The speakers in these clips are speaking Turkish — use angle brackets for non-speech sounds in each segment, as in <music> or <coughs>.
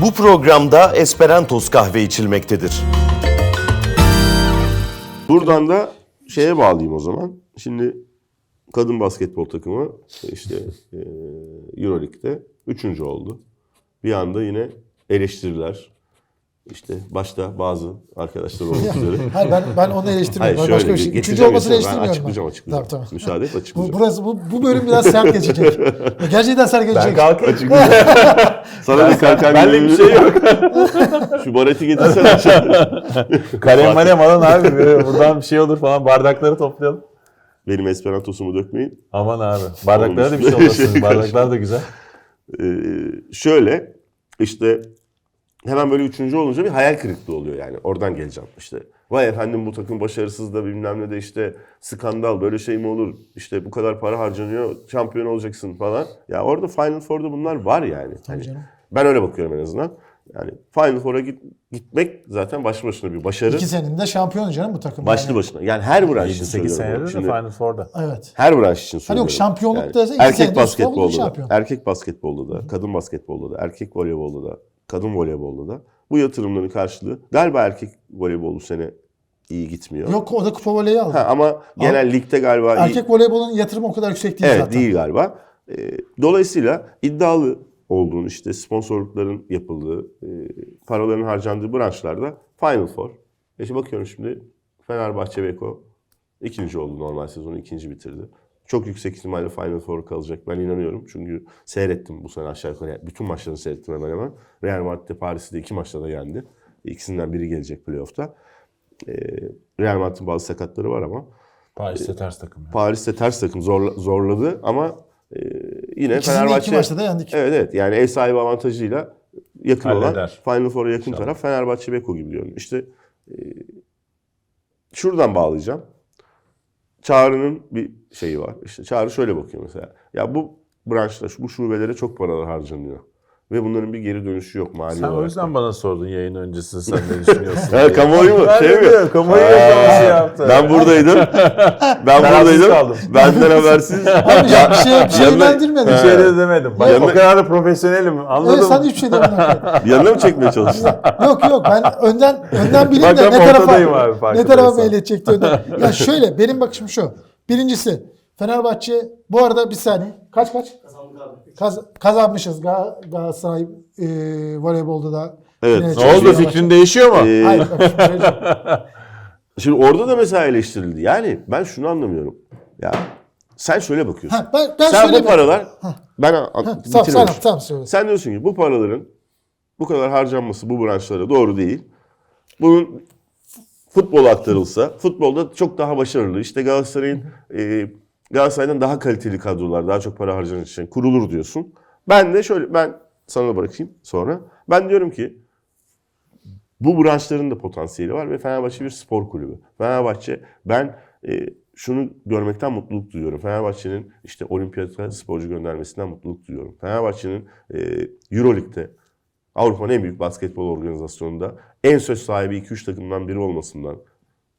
Bu programda Esperantos kahve içilmektedir. Buradan da şeye bağlayayım o zaman. Şimdi kadın basketbol takımı işte e, Euroleague'de üçüncü oldu. Bir anda yine eleştiriler. İşte başta bazı arkadaşlar olmak üzere. <laughs> Hayır ben, ben onu eleştirmiyorum. Hayır Ben başka bir şey. Üçüncü olmasını mesela. Ben eleştirmiyorum. açıklayacağım açıklayacağım. Tamam, tamam. Müsaade et Bu, açıklayacağım. burası, bu, bu bölüm biraz sert geçecek. <laughs> Gerçekten sert geçecek. kalkayım. <laughs> Sana bir kalkan Benlik bir şey yok. <laughs> Şu bareti getirsene. Kalem malem alın abi. Böyle Buradan bir şey olur falan. Bardakları toplayalım. Benim esperantosumu dökmeyin. Aman abi. Bardaklara da bir şey olmasın. <laughs> Bardaklar da güzel. Ee, şöyle işte hemen böyle üçüncü olunca bir hayal kırıklığı oluyor yani. Oradan geleceğim işte. Vay efendim bu takım başarısız da bilmem ne de işte skandal böyle şey mi olur? İşte bu kadar para harcanıyor şampiyon olacaksın falan. Ya orada Final Four'da bunlar var yani. Hani canım. Ben öyle bakıyorum en azından. Yani Final Four'a git, gitmek zaten başlı başına bir başarı. İki senin de şampiyon canım bu takım. Başlı yani. başına. Yani her branş için 8 söylüyorum. senedir de Şimdi Final Four'da. Evet. her branş için söylüyorum. yok, şampiyonluk Yani Erkek basketbolda da, şampiyon. erkek basketbolda da, kadın basketbolda da, erkek voleybolda da, kadın voleybolda da bu yatırımların karşılığı galiba erkek voleybol bu sene iyi gitmiyor. Yok o da kupa voleyi aldı. Ha, ama genel ligde galiba iyi, Erkek voleybolun yatırımı o kadar yüksek değil evet, zaten. değil galiba. Ee, dolayısıyla iddialı olduğun işte sponsorlukların yapıldığı, e, paraların harcandığı branşlarda Final Four. E şimdi bakıyorum şimdi Fenerbahçe Beko ikinci oldu normal sezonu ikinci bitirdi. Çok yüksek ihtimalle Final Four kalacak ben inanıyorum. Çünkü seyrettim bu sene aşağı yukarı. Yani bütün maçlarını seyrettim hemen hemen. Real Madrid de Paris'i de iki maçta da yendi. İkisinden biri gelecek playoff'ta. Ee, Real Madrid'in bazı sakatları var ama Paris'te ters takım. ya. Paris'te ters takım zorla- zorladı ama e, yine İkisini Fenerbahçe iki maçta da yendik. Evet evet yani ev sahibi avantajıyla yakın olan Halleder. Final Four'a yakın taraf Fenerbahçe Beko gibi görünüyor. İşte e, şuradan bağlayacağım. Çağrı'nın bir şeyi var. İşte Çağrı şöyle bakıyor mesela. Ya bu branşta, bu şubelere çok paralar harcanıyor. Ve bunların bir geri dönüşü yok mali Sen olarak. o yüzden bana sordun yayın öncesi sen ne <laughs> düşünüyorsun Ha, diye. kamuoyu mu? Ben Şey de mi? diyorum, kamuoyu yoklaması yaptı. Ben buradaydım. Ben buradaydım. kaldım. Benden habersiz. <laughs> Abi ya bir şey, bir şey Yanına- yönlendirmedin. Bir şey de demedim. Bak Yanına- o kadar da profesyonelim. Anladın Evet sen mı? hiçbir şey demedin. <laughs> Yanına mı çekmeye çalıştın? yok yok ben önden önden bileyim Bak de ne tarafa ortadayım abi, ne farkındaysan. tarafa meyledecekti önden. Ya şöyle benim bakışım şu. Birincisi Fenerbahçe bu arada bir saniye. Kaç kaç? Kaz, kazanmışız Ga- Galatasaray e, voleybolda da. Evet. Ne oldu fikrin değişiyor mu? Ee, Hayır. <laughs> Şimdi orada da mesela eleştirildi. Yani ben şunu anlamıyorum. Ya sen şöyle bakıyorsun. Ha, ben, ben sen şöyle bu paralar ben a- Tamam, tamam, tamam söyle. Sen diyorsun ki bu paraların bu kadar harcanması bu branşlara doğru değil. Bunun futbola aktarılsa, futbolda çok daha başarılı. İşte Galatasaray'ın e, Galatasaray'dan daha kaliteli kadrolar, daha çok para harcanan için kurulur diyorsun. Ben de şöyle ben sana bırakayım sonra. Ben diyorum ki bu branşların da potansiyeli var ve Fenerbahçe bir spor kulübü. Fenerbahçe ben e, şunu görmekten mutluluk duyuyorum. Fenerbahçe'nin işte olimpiyata sporcu göndermesinden mutluluk duyuyorum. Fenerbahçe'nin e, Euroleague'de Avrupa'nın en büyük basketbol organizasyonunda en söz sahibi 2-3 takımdan biri olmasından,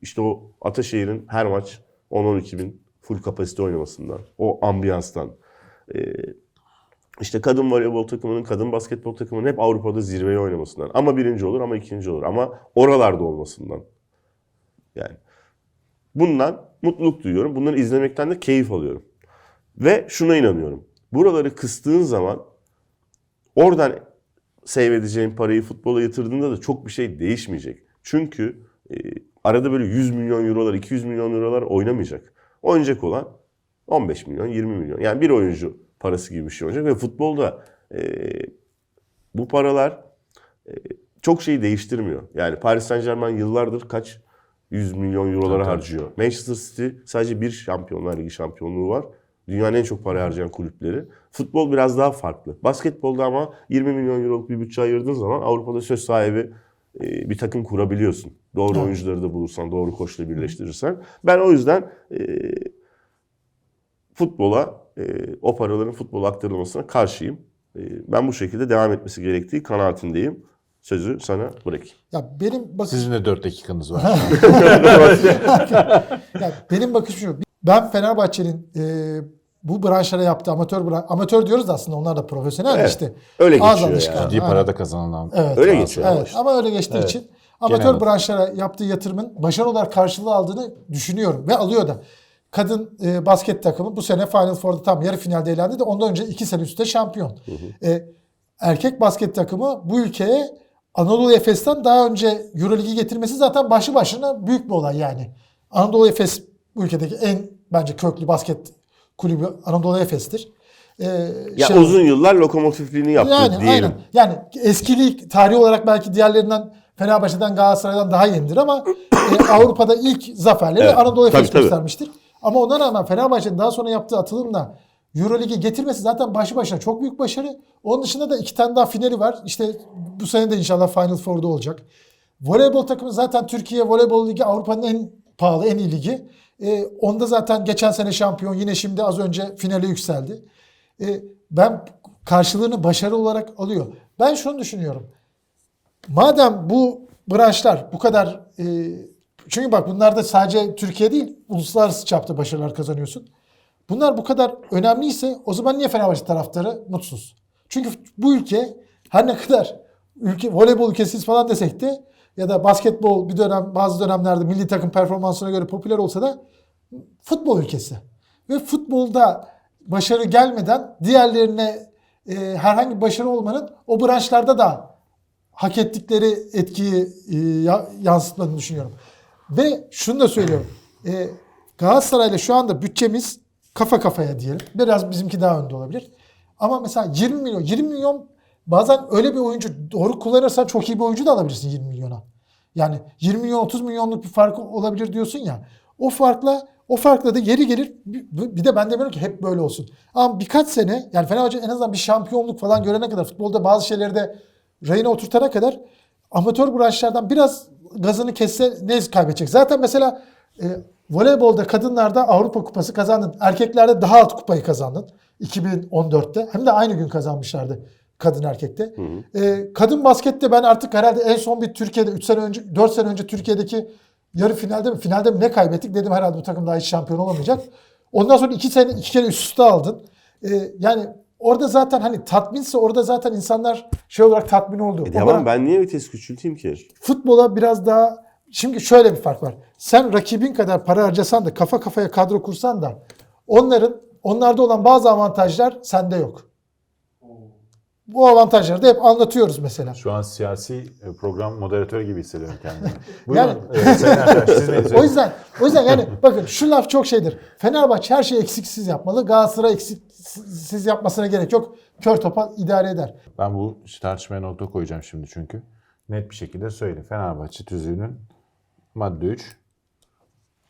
işte o Ataşehir'in her maç 10-12 bin full kapasite oynamasından, o ambiyanstan, e, işte kadın voleybol takımının, kadın basketbol takımının hep Avrupa'da zirveye oynamasından. Ama birinci olur ama ikinci olur. Ama oralarda olmasından. Yani bundan mutluluk duyuyorum. Bunları izlemekten de keyif alıyorum. Ve şuna inanıyorum. Buraları kıstığın zaman oradan save edeceğin parayı futbola yatırdığında da çok bir şey değişmeyecek. Çünkü e, arada böyle 100 milyon eurolar, 200 milyon eurolar oynamayacak. Oynayacak olan 15 milyon, 20 milyon. Yani bir oyuncu parası gibi bir şey olacak ve futbolda e, bu paralar e, çok şeyi değiştirmiyor. Yani Paris Saint Germain yıllardır kaç 100 milyon eurolara harcıyor. Manchester City sadece bir şampiyonlar ligi şampiyonluğu var. Dünyanın en çok para harcayan kulüpleri. Futbol biraz daha farklı. Basketbolda ama 20 milyon euroluk bir bütçe ayırdığın zaman Avrupa'da söz sahibi bir takım kurabiliyorsun. Doğru Evet. oyuncuları da bulursan, doğru koçla birleştirirsen. Ben o yüzden e, futbola, e, o paraların futbola aktarılmasına karşıyım. E, ben bu şekilde devam etmesi gerektiği kanaatindeyim. Sözü sana bırakayım. Ya benim bakış Sizin de 4 dakikanız var. <laughs> ya benim bakışım şu. Ben Fenerbahçe'nin e, bu branşlara yaptığı amatör bran- amatör diyoruz da aslında onlar da profesyonel Evet, işte. öyle geçiyor yani. Ciddi aynen. para da kazanan. Evet. Öyle geçiyor Evet. Ama öyle geçtiği Evet. için amatör Genel. branşlara yaptığı yatırımın başarılı olarak karşılığı aldığını düşünüyorum ve alıyor da. Kadın e, basket takımı bu sene Final Four'da tam yarı finalde eğlendi de ondan önce iki sene üstte şampiyon. E, erkek basket takımı bu ülkeye Anadolu Efes'ten daha önce Euroligi getirmesi zaten başlı başına büyük bir olay yani. Anadolu Efes bu ülkedeki en bence köklü basket kulübü Anadolu Efes'tir. E, Ya şey- uzun yıllar lokomotifliğini yaptı yani diyelim. aynen. Yani eskilik tarihi olarak belki diğerlerinden Fenerbahçe'den Galatasaray'dan daha yenidir ama e, <coughs> Avrupa'da ilk zaferleri Evet, Anadolu Efes göstermiştir. Ama ona rağmen Fenerbahçe'nin daha sonra yaptığı atılımla Euroligi getirmesi zaten başlı başına çok büyük başarı. Onun dışında da iki tane daha finali var. İşte bu sene de inşallah Final Four'da olacak. Voleybol takımı zaten Türkiye Voleybol Ligi Avrupa'nın en pahalı, en iyi ligi. E, onda zaten geçen sene şampiyon. Yine şimdi az önce finale yükseldi. E, ben karşılığını başarı olarak alıyor. Ben şunu düşünüyorum. Madem bu branşlar bu kadar e, çünkü bak bunlarda sadece Türkiye değil uluslararası çapta başarılar kazanıyorsun. Bunlar bu kadar önemliyse o zaman niye Fenerbahçe taraftarı mutsuz? Çünkü bu ülke her ne kadar ülke voleybol ülkesiz falan desek de ya da basketbol bir dönem bazı dönemlerde milli takım performansına göre popüler olsa da futbol ülkesi. Ve futbolda başarı gelmeden diğerlerine e, herhangi bir başarı olmanın o branşlarda da hak ettikleri etkiyi e, ya- yansıtmadığını düşünüyorum. Ve şunu da söylüyorum. E, Galatasaray'la şu anda bütçemiz kafa kafaya diyelim. Biraz bizimki daha önde olabilir. Ama mesela 20 milyon, 20 milyon bazen öyle bir oyuncu doğru kullanırsan çok iyi bir oyuncu da alabilirsin 20 milyona. Yani 20 milyon 30 milyonluk bir fark olabilir diyorsun ya. O farkla o farkla da yeri gelir. Bir de ben demiyorum ki hep böyle olsun. Ama birkaç sene yani Fenerbahçe en azından bir şampiyonluk falan görene kadar futbolda bazı şeyleri de rayına oturtana kadar amatör branşlardan biraz gazını kesse ne kaybedecek? Zaten mesela e, voleybolda kadınlarda Avrupa Kupası kazandın. Erkeklerde daha alt kupayı kazandın. 2014'te. Hem de aynı gün kazanmışlardı kadın erkekte. E, kadın baskette ben artık herhalde en son bir Türkiye'de 3 sene önce 4 sene önce Türkiye'deki yarı finalde mi finalde mi ne kaybettik dedim herhalde bu takım daha hiç şampiyon olamayacak. Ondan sonra iki sene iki kere üst üste aldın. E, yani orada zaten hani tatminse orada zaten insanlar şey olarak tatmin oldu. E tamam ben niye vites küçülteyim ki? futbola biraz daha şimdi şöyle bir fark var. Sen rakibin kadar para harcasan da kafa kafaya kadro kursan da onların onlarda olan bazı avantajlar sende yok. Bu avantajları da hep anlatıyoruz mesela. Şu an siyasi e, program moderatörü gibi hissediyorum kendimi. <laughs> Buyurun. Yani- e, <laughs> Sayın Ertaş siz ne O yüzden o yüzden yani <laughs> bakın şu laf çok şeydir. Fenerbahçe her şeyi eksiksiz yapmalı. Galatasaray eksiksiz yapmasına gerek yok. Kör topa idare eder. Ben bu tartışmaya nokta koyacağım şimdi çünkü. Net bir şekilde söyleyeyim. Fenerbahçe tüzüğünün madde 3.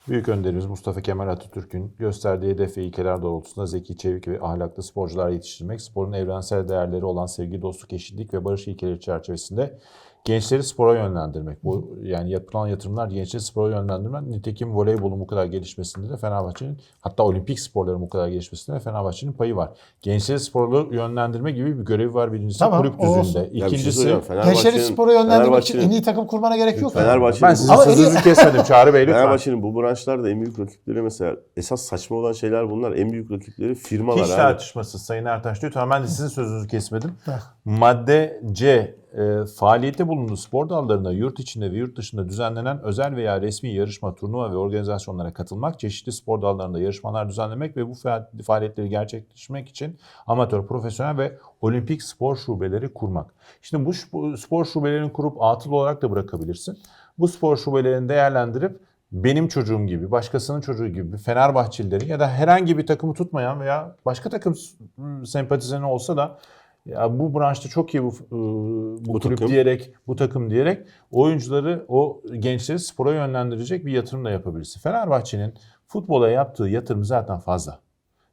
Büyük önderimiz Mustafa Kemal Atatürk'ün gösterdiği hedef ve ilkeler doğrultusunda zeki, çevik ve ahlaklı sporcular yetiştirmek, sporun evrensel değerleri olan sevgi, dostluk, eşitlik ve barış ilkeleri çerçevesinde gençleri spora yönlendirmek. Bu yani yapılan yatırımlar gençleri spora yönlendirmek. Nitekim voleybolun bu kadar gelişmesinde de Fenerbahçe'nin hatta olimpik sporların bu kadar gelişmesinde de Fenerbahçe'nin payı var. Gençleri spora yönlendirme gibi bir görevi var birincisi Tamam, kulüp düzeyinde. Şey İkincisi söyleyeyim, Gençleri spora yönlendirmek için en iyi takım kurmana gerek yok. Fenerbahçe'nin ben sizin sözünüzü kesmedim Çağrı Bey lütfen. Fenerbahçe'nin bu branşlarda en büyük rakipleri mesela esas saçma olan şeyler bunlar. En büyük rakipleri firmalar. Hiç tartışmasız Sayın Ertaş lütfen ben de sizin sözünüzü kesmedim. Madde C. E, faaliyette bulunduğu spor dallarında yurt içinde ve yurt dışında düzenlenen özel veya resmi yarışma, turnuva ve organizasyonlara katılmak, çeşitli spor dallarında yarışmalar düzenlemek ve bu faal- faaliyetleri gerçekleştirmek için amatör, profesyonel ve olimpik spor şubeleri kurmak. Şimdi bu spor şubelerini kurup atıl olarak da bırakabilirsin. Bu spor şubelerini değerlendirip benim çocuğum gibi, başkasının çocuğu gibi Fenerbahçelileri ya da herhangi bir takımı tutmayan veya başka takım sempatizanı olsa da ya bu branşta çok iyi bu, e, bu, Bu kulüp takım. diyerek, bu takım diyerek oyuncuları, o gençleri spora yönlendirecek bir yatırım da yapabilirsin. Fenerbahçe'nin futbola yaptığı yatırım zaten fazla.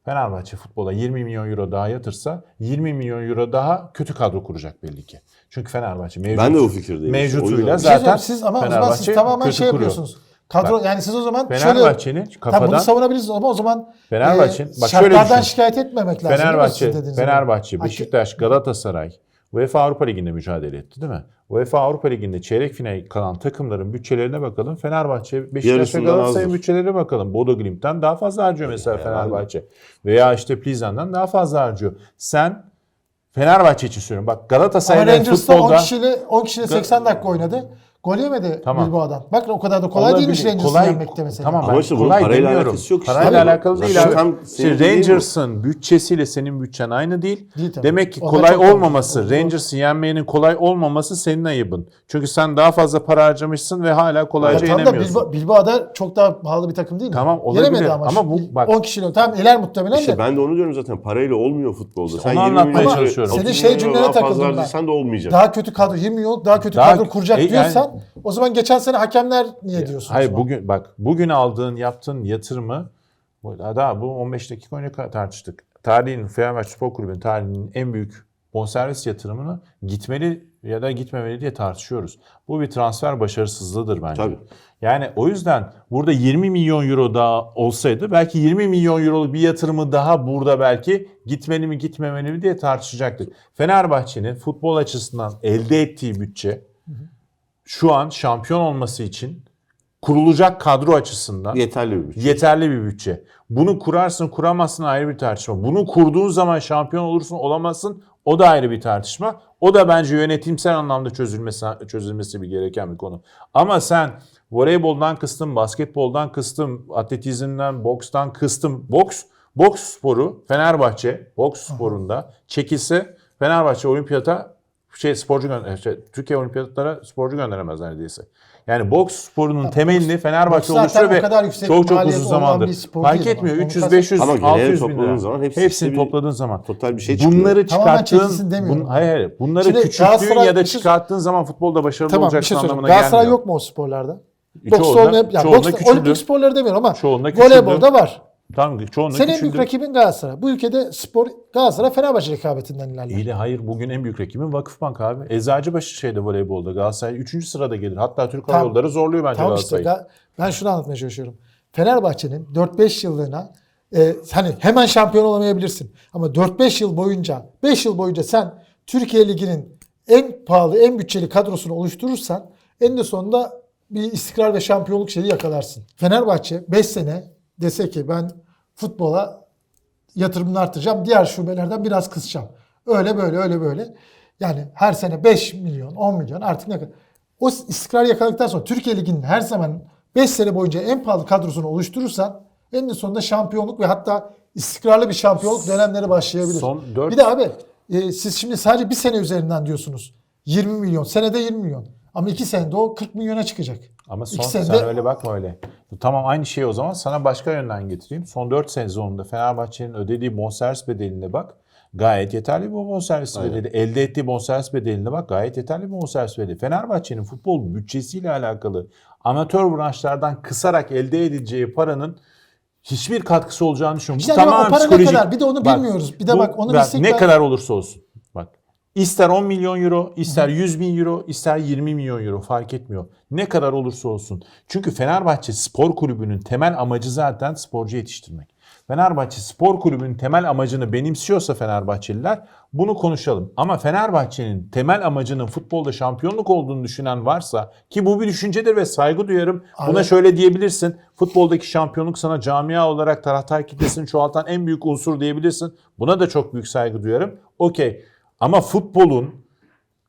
Fenerbahçe futbola 20 milyon euro daha yatırsa 20 milyon euro daha kötü kadro kuracak belli ki. Çünkü Fenerbahçe mevcut, Ben de o fikirdeyim. Mevcutuyla şey zaten söyleyeyim, siz ama zaman siz Fenerbahçe tamamen kötü şey kuruyor. Kadro yani siz o zaman Fenerbahçe'nin şöyle Tamam bunu kafadan savunabilirsiniz ama o zaman Fenerbahçe'nin- e, bak şöyle düşün. şikayet etmemek lazım. Fenerbahçe, zaman? Fenerbahçe, Beşiktaş, Galatasaray UEFA Avrupa Ligi'nde mücadele etti değil mi? UEFA Avrupa Ligi'nde çeyrek final kalan takımların bütçelerine bakalım. Fenerbahçe, Beşiktaş ve Galatasaray'ın bütçelerine bakalım. Bodo Glimt'ten daha fazla harcıyor mesela Fenerbahçe. Veya işte Plzen'den daha fazla harcıyor. Sen Fenerbahçe için söylüyorum. Bak Ama Galatasaray'ın Rangers'ta 10 futbolda... kişiyle 10 kişiyle 80 dakika oynadı. Gol yemedi Tamam. Bilbao'dan. Bak o kadar da kolay Olabilir. değilmiş Rangers'ı Kolay- yenmekte mesela. Tamam Ama ben işte bunun kolay parayla demiyorum. alakası yok işte. Parayla Abi, alakalı değil zaten abi. tam dediğin bu. Rangers'ın bütçesiyle senin bütçen aynı değil. Değil tabii. Demek ki Onlar kolay olmaması. Rangers'ı yenmeyenin kolay olmaması senin ayıbın. Çünkü sen daha fazla para harcamışsın ve hala Ya kolayca da yenemiyorsun. Bilbao, Bilbao da çok daha pahalı bir takım değil mi? Tamam, olabilir. Yenemedi ama. Ama bu- bak- 10 kişiyle. Tamam eler muhtemelen İşte de. ben de onu diyorum zaten parayla olmuyor futbolda. İşte Sen onu 20 anlatmaya milyon çalışıyorum. Senin 30 şey cümlene takıldım ben. harcasan da olmayacak. Daha kötü kadro 20 milyon daha kötü kadro kuracak e, diyorsan o zaman geçen sene hakemler niye diyorsun? o Hayır bugün bak bugün aldığın yaptığın yatırımı daha bu 15 dakika önce tartıştık. Tarihin Fenerbahçe Spor Kulübü'nün tarihinin en büyük bonservis yatırımını gitmeli ya da gitmemeli diye tartışıyoruz. Bu bir transfer başarısızlığıdır bence. Tabii. Yani o yüzden burada 20 milyon euro daha olsaydı belki 20 milyon euroluk bir yatırımı daha burada belki gitmeli mi gitmemeli mi diye tartışacaktık. Fenerbahçe'nin futbol açısından elde ettiği bütçe şu an şampiyon olması için kurulacak kadro açısından Yeterli bir bütçe. yeterli bir bütçe. Bunu kurarsın kuramazsın ayrı bir tartışma. Bunu kurduğun zaman şampiyon olursun olamazsın o da ayrı bir tartışma. O da bence yönetimsel anlamda çözülmesi çözülmesi bir gereken bir konu. Ama sen voleyboldan kıstım, basketboldan kıstım, atletizmden, bokstan kıstım. Boks, boks sporu Fenerbahçe boks sporunda çekilse Fenerbahçe olimpiyata şey sporcu gönder şey, Türkiye olimpiyatlara sporcu gönderemez neredeyse. Yani boks sporunun temelini Fenerbahçe oluşturuyor ve kadar çok çok uzun zamandır. Fark etmiyor. ama. Onu 300 500 Ama genel 600 bin lira. zaman hepsi hepsini bir- topladığın zaman Total bir şey çıkıyor. bunları çıkarttığın bun, hayır hayır. Bunları Şimdi küçülttüğün Galatasaray- ya da şey- çıkarttığın zaman futbolda başarılı Tamam olacaksın şey anlamına Galatasaray gelmiyor. yok mu o sporlarda? Boks olmayıp, yani boks, olimpik sporları demiyorum ama voleybolda var. Tamam çoğunda Senin en büyük rakibin Galatasaray. Bu ülkede spor Galatasaray Fenerbahçe rekabetinden ilerliyor. İyi de hayır bugün en büyük rakibin Vakıfbank abi. Eczacıbaşı şeyde voleybolda Galatasaray 3. sırada gelir. Hatta Türk Hava. Yolları zorluyor bence Tamam işte Galatasaray'ı. Ga- ben şunu anlatmaya çalışıyorum. Fenerbahçe'nin 4-5 yıllığına e, hani hemen şampiyon olamayabilirsin. Ama 4-5 yıl boyunca 5 yıl boyunca sen Türkiye Ligi'nin en pahalı en bütçeli kadrosunu oluşturursan en de sonunda bir istikrar ve şampiyonluk şeyi yakalarsın. Fenerbahçe 5 sene dese ki ben futbola yatırımını artıracağım. Diğer şubelerden biraz kısacağım. Öyle böyle öyle böyle. Yani her sene 5 milyon 10 milyon artık ne kadar. O istikrar yakaladıktan sonra Türkiye Ligi'nin her zaman 5 sene boyunca en pahalı kadrosunu oluşturursan en sonunda şampiyonluk ve hatta istikrarlı bir şampiyonluk dönemleri başlayabilir. Son dört- Bir de abi e, siz şimdi sadece bir sene üzerinden diyorsunuz. 20 milyon. Senede 20 milyon. Ama 2 senede o 40 milyona çıkacak. Ama son, sen senede- öyle bakma öyle. Tamam aynı şey o zaman sana başka yönden getireyim. Son 4 sezonunda Fenerbahçe'nin ödediği bonservis bedeline bak. Gayet yeterli bir bonservis bedeli. Elde ettiği bonservis bedeline bak. Gayet yeterli bir bonservis bedeli. Fenerbahçe'nin futbol bütçesiyle alakalı amatör branşlardan kısarak elde edileceği paranın hiçbir katkısı olacağını düşünüyorum. İşte Bu o ne psikolojik. kadar? Bir de onu bilmiyoruz. Bir de bak onu bilsek Ne kadar olursa olsun. İster 10 milyon euro, ister 100 bin euro, ister 20 milyon euro fark etmiyor. Ne kadar olursa olsun. Çünkü Fenerbahçe Spor Kulübü'nün temel amacı zaten sporcu yetiştirmek. Fenerbahçe Spor Kulübü'nün temel amacını benimsiyorsa Fenerbahçeliler bunu konuşalım. Ama Fenerbahçe'nin temel amacının futbolda şampiyonluk olduğunu düşünen varsa ki bu bir düşüncedir ve saygı duyarım. Buna Abi- şöyle diyebilirsin. Futboldaki şampiyonluk sana camia olarak taraftar kitlesini çoğaltan en büyük unsur diyebilirsin. Buna da çok büyük saygı duyarım. Okey. Ama futbolun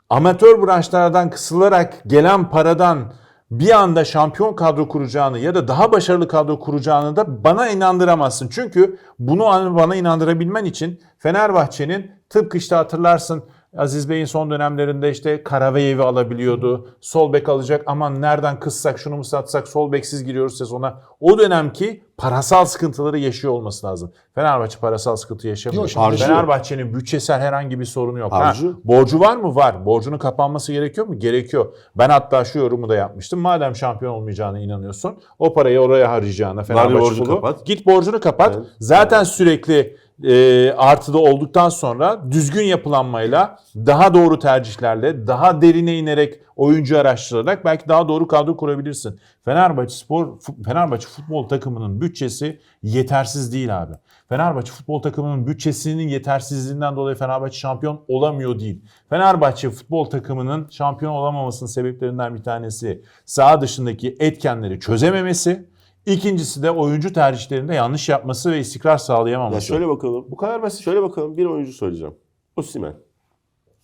amatör branşlardan kısılarak gelen paradan bir anda şampiyon kadro kuracağını ya da daha başarılı kadro kuracağını da bana inandıramazsın. Çünkü bunu bana inandırabilmen için Fenerbahçe'nin tıpkı işte hatırlarsın Aziz Bey'in son dönemlerinde işte Karaveyev'i alabiliyordu. Sol bek alacak aman nereden kıssak şunu mu satsak sol beksiz giriyoruz sezona. O dönemki parasal sıkıntıları yaşıyor olması lazım. Fenerbahçe parasal sıkıntı yaşamıyor. Yok. Fenerbahçe'nin bütçesel herhangi bir sorunu yok. Ha, Harcıyor. borcu var mı? Var. Borcunun kapanması gerekiyor mu? Gerekiyor. Ben hatta şu yorumu da yapmıştım. Madem şampiyon olmayacağına inanıyorsun, o parayı oraya harcayacağına Fenerbahçe borcu kapat. Git borcunu kapat. Evet. Zaten sürekli e, artıda olduktan sonra düzgün yapılanmayla, daha doğru tercihlerle, daha derine inerek oyuncu araştırarak belki daha doğru kadro kurabilirsin. Fenerbahçe Spor Fenerbahçe futbol takımının bütçesi yetersiz değil abi. Fenerbahçe futbol takımının bütçesinin yetersizliğinden dolayı Fenerbahçe şampiyon olamıyor değil. Fenerbahçe futbol takımının şampiyon olamamasının sebeplerinden bir tanesi saha dışındaki etkenleri çözememesi. İkincisi de oyuncu tercihlerinde yanlış yapması ve istikrar Ya sağlayamaması. şöyle bakalım. Bu kadar basit. Şöyle bakalım bir oyuncu söyleyeceğim. Osimhen.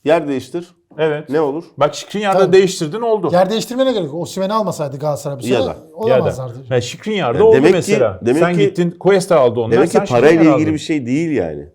Yer değiştir. Evet. Ne olur? Bak Şikrinyar'da Tabii. değiştirdin oldu. Yer değiştirmene gerek yok. Osimhen'i almasaydı Galatasaray bu Ya sene da. olamazlardı. Ya Şikrinyar'da Yani oldu demek ki- mesela. demek sen ki- gittin Cuesta aldı ondan. Demek ki sen parayla ilgili aldın. bir şey değil yani.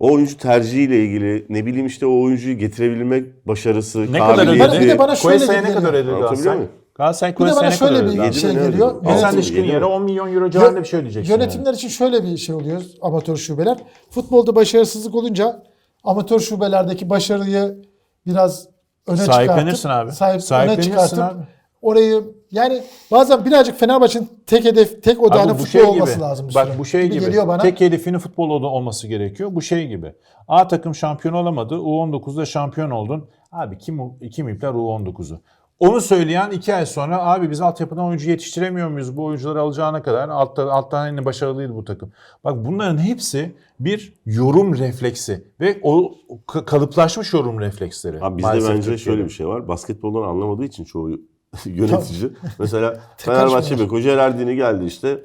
O oyuncu tercihiyle ilgili ne bileyim işte o oyuncuyu getirebilmek başarısı, Ne kadar kabiliyeti. ödedi? Bir de bana şöyle Cuesta'ya ne kadar ödedi Anlatabiliyor Galatasaray? muyum? Galatasaray Bir de bana şöyle bir ödedi? Yedi şey geliyor. Sen Altı mı, Yönetim, mi? 10 milyon euro civarında bir şey ödeyeceksin. yani. yönetimler için şöyle bir şey oluyor amatör şubeler. Futbolda başarısızlık olunca amatör şubelerdeki başarıyı biraz öne Sahiplenirsin çıkartıp, abi. Sahip, öne Sahiplenirsin çıkartıp abi. orayı yani bazen birazcık Fenerbahçe'nin tek hedef, tek Abi odağının futbol şey olması gibi. lazım. bir Bak süre. bu şey gibi. Geliyor bana. Tek hedefinin futbol ol- olması gerekiyor. Bu şey gibi. A takım şampiyon olamadı. U19'da şampiyon oldun. Abi kim o- kim ipler U19'u? Onu söyleyen iki ay sonra abi biz altyapıdan oyuncu yetiştiremiyor muyuz? Bu oyuncuları alacağına kadar altta, alttan yine başarılıydı bu takım. Bak bunların hepsi bir yorum refleksi ve o ka- kalıplaşmış yorum refleksleri. Abi bizde bence Türkiye'de. şöyle bir şey var. Basketboldan anlamadığı için çoğu <laughs> yönetici. <laughs> Mesela Fenerbahçe karışmıyorlar. Beko Gerardini geldi işte.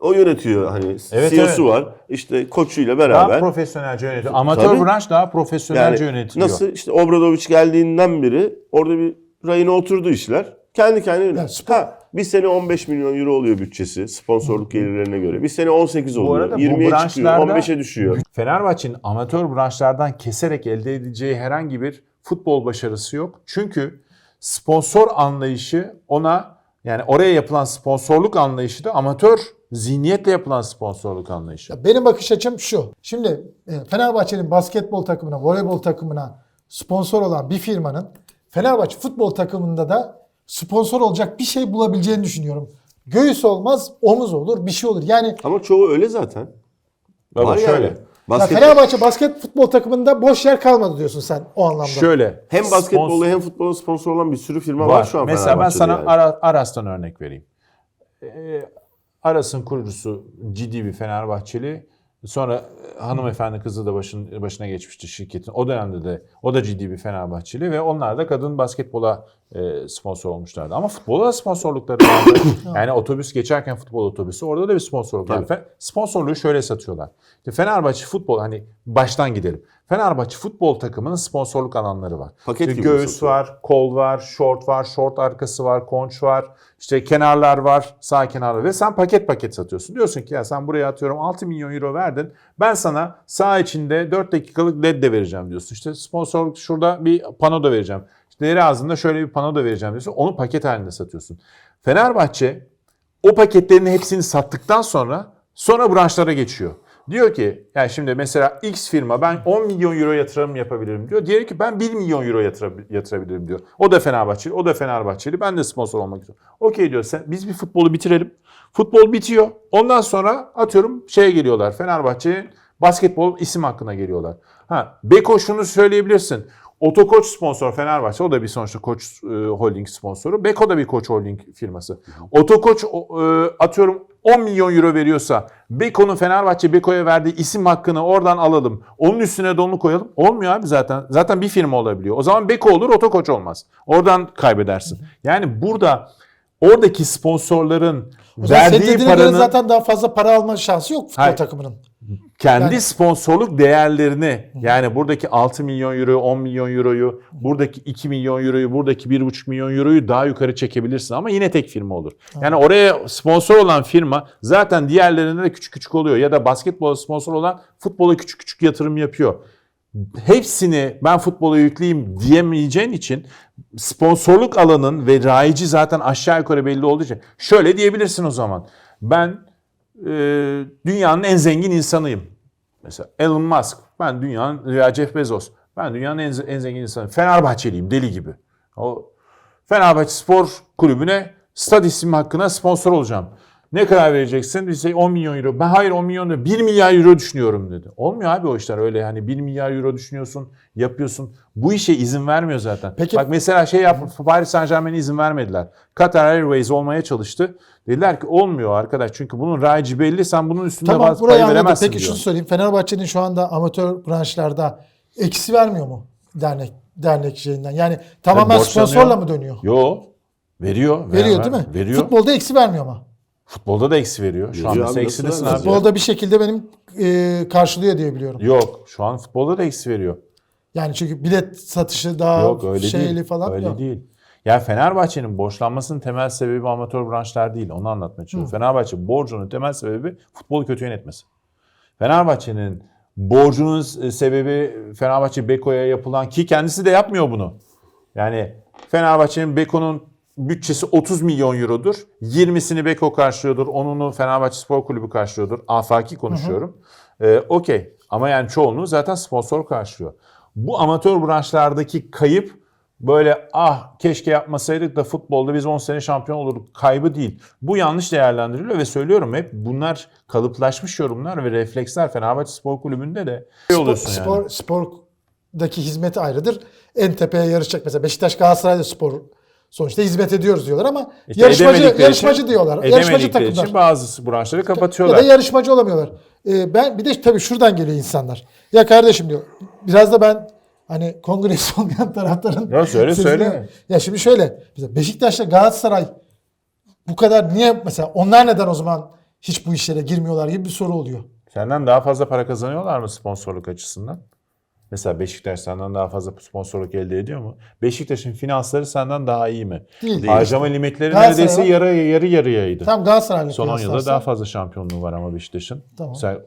O yönetiyor hani Evet, CEO'su evet. var. İşte koçuyla daha beraber. profesyonelce yönetiyor. Amatör Tabii. branş daha profesyonelce yani yönetiliyor. nasıl işte Obradoviç geldiğinden beri orada bir rayına oturdu işler. Kendi kendine Ya spor- ha, bir sene 15 milyon euro oluyor bütçesi sponsorluk gelirlerine göre. Bir sene 18 oluyor. arada bu 20'ye çıkıyor, branşlarda- 15'e düşüyor. Fenerbahçe'nin amatör branşlardan keserek elde edeceği herhangi bir futbol başarısı yok. Çünkü sponsor anlayışı ona yani oraya yapılan sponsorluk anlayışı da amatör zihniyetle yapılan sponsorluk anlayışı. Ya Benim bakış açım şu. Şimdi e, Fenerbahçe'nin basketbol takımına, voleybol takımına sponsor olan bir firmanın Fenerbahçe futbol takımında da sponsor olacak bir şey bulabileceğini düşünüyorum. Göğüs olmaz, omuz olur, bir şey olur. Yani Ama çoğu öyle zaten. Baba Var şöyle. yani. ya Basket, Fenerbahçe basket futbol takımında boş yer kalmadı diyorsun sen o anlamda. Şöyle. hem basketbolda spons- hem futbola sponsor olan bir sürü firma var, var. şu an Mesela ben sana yani. Ara- Aras'tan örnek vereyim. Ee, Aras'ın kurucusu ciddi bir Fenerbahçeli. Sonra hanımefendi kızı da başın, başına geçmişti şirketin. O dönemde de o da ciddi bir Fenerbahçeli ve onlar da kadın basketbola e, sponsor olmuşlardı. Ama futbola da sponsorlukları vardı. <coughs> yani otobüs geçerken futbol otobüsü orada da bir sponsorluk var. Sponsorluğu şöyle satıyorlar. Fenerbahçe futbol hani baştan gidelim. Fenerbahçe futbol takımının sponsorluk alanları var. Paket İşte gibi göğüs satıyor. var, kol var, short var, short arkası var, konç var. işte kenarlar var, sağ kenarlar ve sen paket paket satıyorsun. Diyorsun ki ya sen buraya atıyorum 6 milyon euro verdin. Ben sana sağ içinde 4 dakikalık led de vereceğim diyorsun. İşte sponsorluk şurada bir pano da vereceğim. İşte deri ağzında şöyle bir pano da vereceğim diyorsun. Onu paket halinde satıyorsun. Fenerbahçe o paketlerin hepsini sattıktan sonra sonra branşlara geçiyor. Diyor ki yani şimdi mesela X firma ben 10 milyon euro yatırım yapabilirim diyor. Diğeri ki ben 1 milyon euro yatıra- yatırabilirim diyor. O da Fenerbahçeli, o da Fenerbahçeli. Ben de sponsor olmak istiyorum. Okey diyor sen biz bir futbolu bitirelim. Futbol bitiyor. Ondan sonra atıyorum şeye geliyorlar. Fenerbahçe'nin basketbol isim hakkına geliyorlar. Ha Beko şunu söyleyebilirsin. Otokoç sponsor Fenerbahçe. O da bir sonuçta Koç e, Holding sponsoru. Beko da bir Koç Holding firması. Otokoç e, atıyorum 10 milyon euro veriyorsa Beko'nun Fenerbahçe Beko'ya verdiği isim hakkını oradan alalım. Onun üstüne de onu koyalım. Olmuyor abi zaten. Zaten bir firma olabiliyor. O zaman Beko olur, Otokoç olmaz. Oradan kaybedersin. Yani burada oradaki sponsorların verdiği paranın zaten daha fazla para alma şansı yok futbol Hayır. takımının. Kendi sponsorluk değerlerini yani buradaki 6 milyon euroyu 10 milyon euroyu buradaki 2 milyon euroyu buradaki 1,5 milyon euroyu daha yukarı çekebilirsin ama yine tek firma olur. Yani oraya sponsor olan firma zaten diğerlerinde de küçük küçük oluyor ya da basketbola sponsor olan futbola küçük küçük yatırım yapıyor. Hepsini ben futbola yükleyeyim diyemeyeceğin için sponsorluk alanın ve rayici zaten aşağı yukarı belli olduğu için şöyle diyebilirsin o zaman. Ben e, dünyanın en zengin insanıyım. Mesela Elon Musk, ben dünyanın veya Jeff Bezos, ben dünyanın en, en zengin insanıyım. Fenerbahçeliyim deli gibi. O Fenerbahçe Spor Kulübü'ne stad ismi hakkına sponsor olacağım. Ne kadar vereceksin? Bize 10 milyon euro. Ben hayır 10 milyon değil 1 milyar euro düşünüyorum dedi. Olmuyor abi o işler öyle hani 1 milyar euro düşünüyorsun, yapıyorsun. Bu işe izin vermiyor zaten. Peki- Bak mesela şey yap Paris Saint Germain'e izin vermediler. Qatar Airways olmaya çalıştı. Dediler ki olmuyor arkadaş çünkü bunun rayici belli sen bunun üstünde Tamam bazı burayı pay anladım. veremezsin Peki diyor. şunu söyleyeyim. Fenerbahçe'nin şu anda amatör branşlarda eksi vermiyor mu dernek dernek şeyinden? Yani tamamen borçlanıyor. sponsorla mı dönüyor? Yo veriyor. Veriyor ver- değil mi? Veriyor. Futbolda eksi vermiyor ama. Futbolda da eksi veriyor. Şu Veriyor an abi, mesela nasıl eksidesin abi. Futbolda bir şekilde benim e, karşılıyor diye biliyorum. Yok şu an futbolda da eksi veriyor. Yani çünkü bilet satışı daha Yok öyle şeyli değil. falan. öyle yok. değil. Ya Fenerbahçe'nin borçlanmasının temel sebebi amatör branşlar değil. Onu anlatmaya çalışıyorum. Fenerbahçe borcunun temel sebebi futbolu kötü yönetmesi. Fenerbahçe'nin borcunun e, sebebi Fenerbahçe Beko'ya yapılan ki kendisi de yapmıyor bunu. Yani Fenerbahçe'nin Beko'nun bütçesi 30 milyon eurodur. 20'sini Beko karşılıyordur. Onunu Fenerbahçe Spor Kulübü karşılıyordur. Afaki konuşuyorum. Ee, Okey. Ama yani çoğunluğu zaten sponsor karşılıyor. Bu amatör branşlardaki kayıp böyle ah keşke yapmasaydık da futbolda biz 10 sene şampiyon olurduk kaybı değil. Bu yanlış değerlendiriliyor ve söylüyorum hep bunlar kalıplaşmış yorumlar ve refleksler Fenerbahçe Spor Kulübü'nde de şey Spor, oluyorsun yani. spor, spordaki hizmeti ayrıdır. En tepeye yarışacak mesela Beşiktaş Galatasaray'da spor sonuçta hizmet ediyoruz diyorlar ama İşte yarışmacı yarışmacı için- diyorlar. Yarışmacı takımlar. için bazı branşları Ya kapatıyorlar. da yarışmacı olamıyorlar. Ee, ben bir de tabii şuradan geliyor insanlar. Ya kardeşim diyor. Biraz da ben hani kongresi <laughs> olmayan taraftarın Ya söyle, söyle. Ya şimdi şöyle. Beşiktaş'la Galatasaray bu kadar niye mesela onlar neden o zaman hiç bu işlere girmiyorlar gibi bir soru oluyor. Senden daha fazla para kazanıyorlar mı sponsorluk açısından? Mesela Beşiktaş senden daha fazla sponsorluk elde ediyor mu? Beşiktaş'ın finansları senden daha iyi mi? Değil. Harcama limitleri Galatasaray neredeyse yarı yarı yarıyaydı. Tam Galatasaray'la Son 10 yılda daha fazla şampiyonluğu var ama Beşiktaş'ın. Tamam. Mesela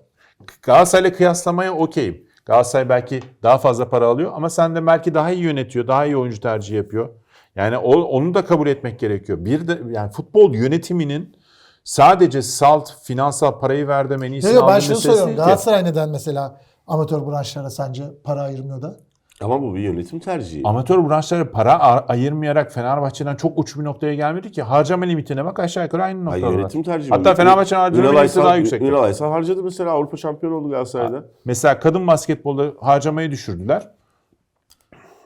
Galatasaray'la kıyaslamaya okeyim. Galatasaray belki daha fazla para alıyor ama sen de belki daha iyi yönetiyor, daha iyi oyuncu tercihi yapıyor. Yani o, onu da kabul etmek gerekiyor. Bir de yani futbol yönetiminin sadece salt finansal parayı verdim en iyisini yok, ben şunu soruyorum. Galatasaray neden mesela amatör branşlara sence para ayırmıyor da? Ama bu bir yönetim tercihi. Amatör branşlara para ayırmayarak Fenerbahçe'den çok uç bir noktaya gelmedi ki. Harcama limitine bak aşağı yukarı aynı Ay, noktada. yönetim tercihi. Hatta. Fenerbahçe'nin harcama limiti daha yüksek. Ünal Aysal harcadı mesela Avrupa şampiyonu oldu Galatasaray'da. Mesela kadın basketbolda harcamayı düşürdüler.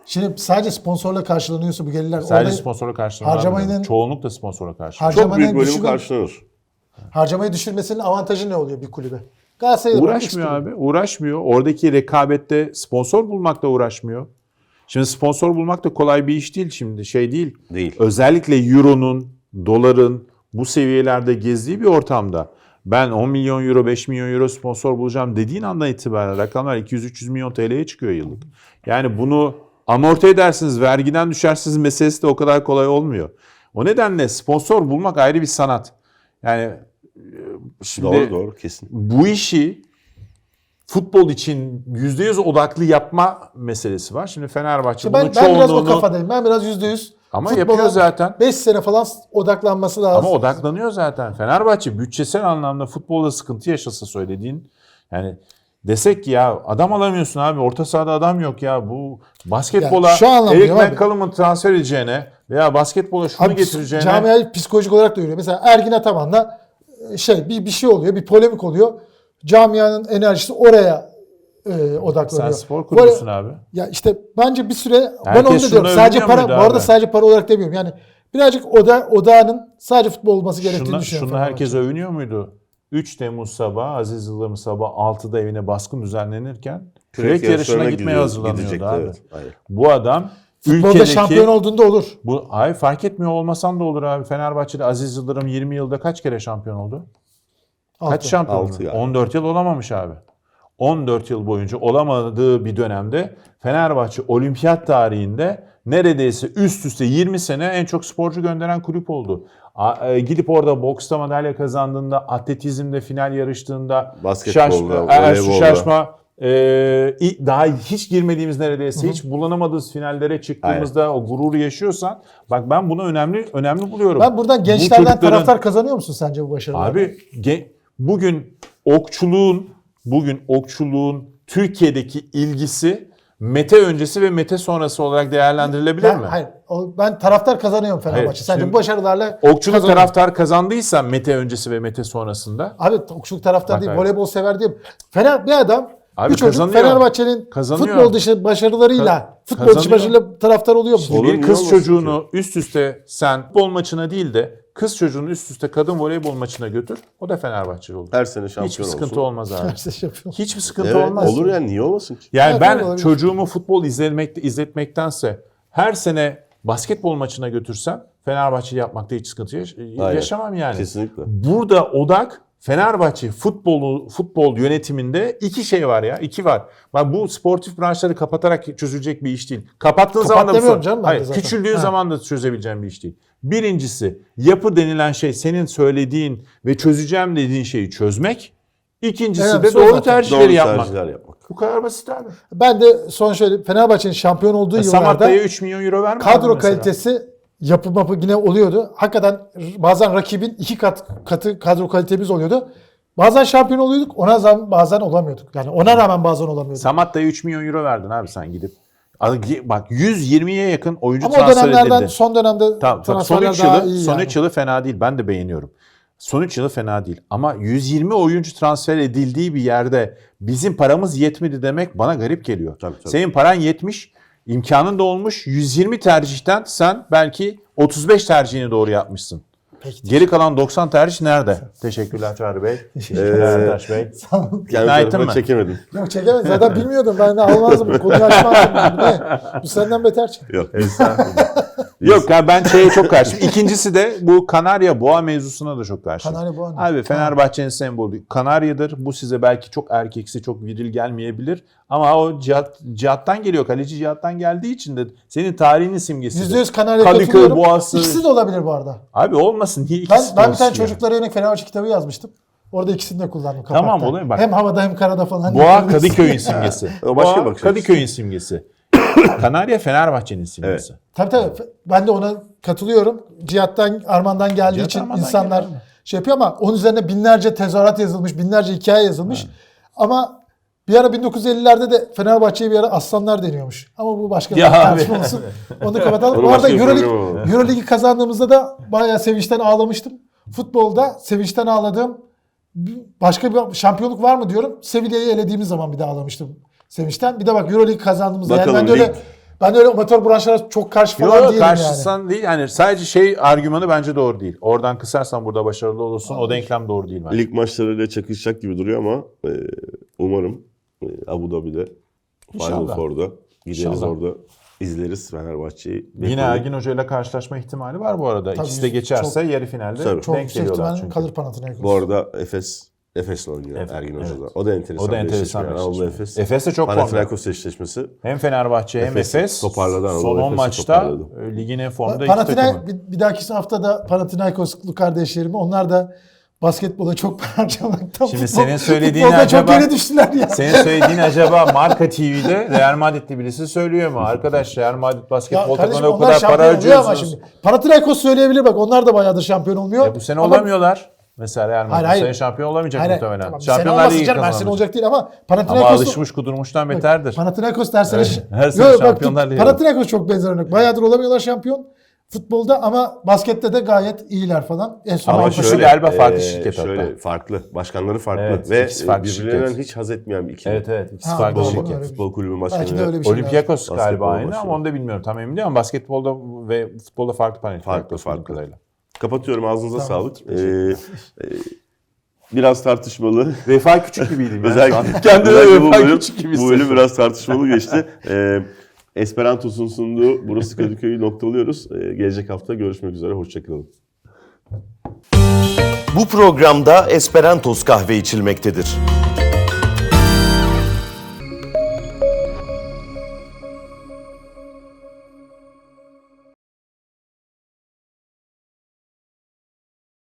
Şimdi sadece sponsorla karşılanıyorsa bu gelirler. Sadece orada sponsora karşılanıyor. harcamanın- Çoğunlukla sponsora karşılanıyor. Çok büyük bölümü düşümü- karşılanır. harcamayı düşürmesinin avantajı ne oluyor bir kulübe? Galatasaray'da Uğraşmıyor abi. Uğraşmıyor. Oradaki rekabette sponsor bulmakla uğraşmıyor. Şimdi sponsor bulmak da kolay bir iş değil şimdi. Şey değil. Değil. Özellikle euronun, doların bu seviyelerde gezdiği bir ortamda ben 10 milyon euro, 5 milyon euro sponsor bulacağım dediğin andan itibaren rakamlar 200-300 milyon TL'ye çıkıyor yıllık. Yani bunu amorti edersiniz, vergiden düşersiniz meselesi de o kadar kolay olmuyor. O nedenle sponsor bulmak ayrı bir sanat. Yani şimdi Doğru doğru kesin. bu işi futbol için %100 odaklı yapma meselesi var. Şimdi Fenerbahçe İşte bunun ben, ben biraz o çoğunluğunu kafadayım. Ben biraz yüzde yüz. Ama yapıyor zaten. 5 sene falan odaklanması lazım. ama odaklanıyor zaten. Fenerbahçe bütçesel anlamda futbolda sıkıntı yaşasa söylediğin yani desek ki ya adam alamıyorsun abi orta sahada adam yok ya bu basketbola Ya şu anlamda Eric diyorum abi. McCallum'u transfer edeceğine veya basketbola şunu Abi, getireceğine Camiayı psikolojik olarak da görüyor. Mesela Ergin Ataman'la şey bir, bir şey oluyor, bir polemik oluyor. Camianın enerjisi oraya e, sen odaklanıyor. spor Bu kulübüsün ara- abi. Ya işte bence bir süre ben Herkes onu da diyorum. Sadece para bu arada abi? sadece para olarak demiyorum. Yani birazcık oda odağının sadece futbol olması gerektiğini Şunu, düşünüyorum. şunu herkes Fenerbahçe. övünüyor muydu? 3 Temmuz sabahı Aziz Yıldırım sabah 6'da evine baskın düzenlenirken kürek yarışına gitmeye hazırlanıyordu gidecekti, abi. evet. Bu adam Futbolda ülkedeki şampiyon olduğunda olur. bu hayır fark etmiyor olmasan da olur abi. Fenerbahçe'de Aziz Yıldırım 20 yılda kaç kere şampiyon oldu? Kaç Altı. şampiyon Altı oldu? galiba. 14 yıl olamamış abi. 14 yıl boyunca olamadığı bir dönemde Fenerbahçe olimpiyat tarihinde neredeyse üst üste 20 sene en çok sporcu gönderen kulüp oldu. E, Gidip orada boksta madalya kazandığında, atletizmde final yarıştığında, Basketbolda, şaş- Ersu voleybolda. Şaşma, e, ilk- daha hiç girmediğimiz neredeyse hiç bulanamadığımız finallere çıktığımızda o gururu yaşıyorsan bak ben bunu önemli önemli buluyorum. Ben buradan Bu gençlerden çocukların- taraftar kazanıyor musun sence bu başarıları? Abi ge- bugün okçuluğun bugün okçuluğun Türkiye'deki ilgisi Mete öncesi ve Mete sonrası olarak değerlendirilebilir Ben, mi? hayır. O, ben taraftar kazanıyorum Fenerbahçe. Hayır, şimdi- bu başarılarla Okçuluk taraftar kazandıysa Mete öncesi ve Mete sonrasında Abi okçuluk taraftar Bak değil, abi. voleybol sever değil. Fener bir adam Abi bir çocuk kazanıyor. Fenerbahçe'nin Kazanıyor. futbol dışı başarılarıyla Ka- futbol dışı kazanıyor. başarıyla taraftar oluyor mu? Olur, bir kız olmasın çocuğunu üst üste sen futbol maçına değil de kız çocuğunu üst üste kadın voleybol maçına götür. O da Fenerbahçeli olur. Her sene şampiyon Hiçbir olsun. sıkıntı olmaz abi. Tersi şey yapıyor. Hiçbir sıkıntı Evet, olmaz. olur yani niye olmasın ki? Yani Evet, ben olabilir. çocuğumu futbol izlemek, izletmektense her sene basketbol maçına götürsem Fenerbahçeli yapmakta hiç sıkıntı yaş- yaşamam yani. Kesinlikle. Burada odak Fenerbahçe futbolu futbol yönetiminde iki şey var ya. iki var. Bak bu sportif branşları kapatarak çözülecek bir iş değil. Kapattığın Kapat zaman da bu sorun- canım Hayır, zaten. küçüldüğün Ha. zaman da çözebileceğin bir iş değil. Birincisi yapı denilen şey senin söylediğin ve çözeceğim dediğin şeyi çözmek. İkincisi Evet, de doğru zaten. tercihleri Doğru yapmak. tercihler yapmak. Bu kadar basit abi. Ben de son şöyle Fenerbahçe'nin şampiyon olduğu yıllarda Samatta'ya 3 milyon euro vermedi kadro mesela. kalitesi yapı mapı yine oluyordu. Hakikaten bazen rakibin iki kat katı kadro kalitemiz oluyordu. Bazen şampiyon oluyorduk, ona zaman bazen olamıyorduk. Yani ona rağmen bazen olamıyorduk. Samatta'ya 3 milyon euro verdin abi sen gidip. Bak 120'ye yakın oyuncu Ama o transfer dönemlerden edildi. son dönemde Tamam, bak, son transferler 3 daha yılı, iyi son yani. üç yılı fena değil. Ben de beğeniyorum. Son 3 yılı fena değil. Ama 120 oyuncu transfer edildiği bir yerde bizim paramız yetmedi demek bana garip geliyor. Tabii, tabii. Senin paran yetmiş, imkanın da olmuş. 120 tercihten sen belki 35 tercihini doğru yapmışsın. Peki. Geri kalan 90 tercih nerede? Teşekkürler Çağrı Bey. Teşekkürler Ertaş Bey. Kendi İkna ettin tarafıma mi? çekemedim. Yok çekemez. Zaten bilmiyordum. Ben de almazdım. Konuyu açmazdım. Bu ne? Bu senden beter çıktı. Yok. <laughs> Yok ya ben şeye çok karşıyım. İkincisi de bu Kanarya Boğa mevzusuna da çok karşıyım. Kanarya Boğa ne? Abi Fenerbahçe'nin sembolü Kanarya'dır. Bu size belki çok erkeksi, çok viril gelmeyebilir. Ama o cihat, cihattan geliyor. Kaleci cihattan geldiği için de senin tarihinin simgesidir. %100 Kanarya Kadıköy. Boğası. İkisi de olabilir bu arada. Abi olmasın. Niye Ben, ikisi de ben bir tane ya? çocuklara yönelik Fenerbahçe kitabı yazmıştım. Orada ikisini de kullandım kapakta. Tamam, oluyor bak. Hem havada hem karada falan. Boğa Kadıköy'ün simgesi. <laughs> O başka Boğa. Kadıköy'ün simgesi. <laughs> Kanarya Fenerbahçe'nin simgesi. Tabii tabii. Ben de ona katılıyorum. Cihattan, Arman'dan geldiği Cihat için Arman'dan insanlar şey yapıyor ama onun üzerine binlerce tezahürat yazılmış, binlerce hikaye yazılmış. Ama bir ara 1950'lerde de Fenerbahçe'ye bir ara aslanlar deniyormuş. Ama bu başka bir Ya abi. tartışma olsun. <laughs> Onu kapatalım. Onu bu arada başka bir Euroleague. Euroligi kazandığımızda da bayağı sevinçten ağlamıştım. Futbolda sevinçten ağladığım başka bir şampiyonluk var mı diyorum. Sevilla'yı elediğimiz zaman bir de ağlamıştım sevinçten. Bir de bak Euroleague kazandığımızda. Yani Bakalım ben de öyle ben de öyle amatör branşlara çok karşı falan Yok değilim yani. karşısan değil. Yani sadece şey argümanı bence doğru değil. Oradan kısarsan burada başarılı olursun. O denklem doğru değil bence. Lig maçlarıyla çakışacak gibi duruyor ama e, umarım e, Abu Dhabi'de Final. Four'da gideriz İnşallah. orada izleriz Fenerbahçe'yi. Yine. Ergin Hoca ile karşılaşma ihtimali var bu arada. Tabii, İkisi de geçerse yarı finalde. Çok denk geliyorlar çünkü. kalır Panathinaikos. Bu arada Efes Efes'le oynuyor Evet, Ergin evet. Hoca'da. O da enteresan. O da bir enteresan eşleşme. bir Anadolu eşleşme. Efes. Efes de çok formda. Panathinaikos eşleşmesi. Hem Fenerbahçe hem Efes Efes toparladı Anadolu son 10 Efes'i maçta toparladı. e, ligin en formda iki Panathinaik, takımı. bir, bir dahaki haftada Panathinaikoslu kardeşlerimi onlar da basketbola çok <laughs> para harcamaktan. Şimdi senin söylediğin futbolda çok acaba- geri düştüler ya. Senin söylediğin acaba Marka TV'de Real Madrid'li birisi söylüyor mu? Arkadaş Real Madrid Ya basketbol takımına o kadar para oluyor ama harcıyorsunuz. şimdi. Panathinaikos söyleyebilir bak onlar da bayağıdır şampiyon olmuyor. E bu sene Ama- olamıyorlar. Mesela Real Madrid Hayır, bu hayır. sene şampiyon olamayacak Hayır, muhtemelen. tamam, sene Şampiyonlar Ligi her sene kazanacak. olacak değil ama Ama Panathinaikos alışmış kudurmuştan beterdir. Panathinaikos dersene Evet, <laughs> her sene Yok, Şampiyonlar Ligi. Panathinaikos çok benzer örnek. Bayağıdır olamıyorlar şampiyon futbolda ama baskette de gayet iyiler falan. En son Ama şöyle- galiba farklı şirket şöyle, hatta. farklı. Başkanları farklı. Evet, Ve ikisi farklı birbirlerinden şirket. hiç haz etmeyen bir ikili. Evet evet. İkisi Ha, farklı doğru. şirket. Bir- Futbol kulübü başkanı. şey. Olympiakos galiba aynı ama onu da bilmiyorum. Tam emin değilim ama basketbolda ve futbolda farklı Panathinaikos farklı. kadarıyla. Kapatıyorum ağzınıza Tamam. sağlık. Ee, e, biraz tartışmalı. Vefa küçük gibiydim ya. Özellikle, <laughs> Kendine özellikle bu Vefa bölüm, küçük gibi bu bölüm biraz tartışmalı geçti. <laughs> Ee, Esperantos'un sunduğu Burası Kadıköy'ü <laughs> noktalıyoruz. Ee, gelecek hafta görüşmek üzere. Hoşçakalın. Bu programda Esperantos kahve içilmektedir.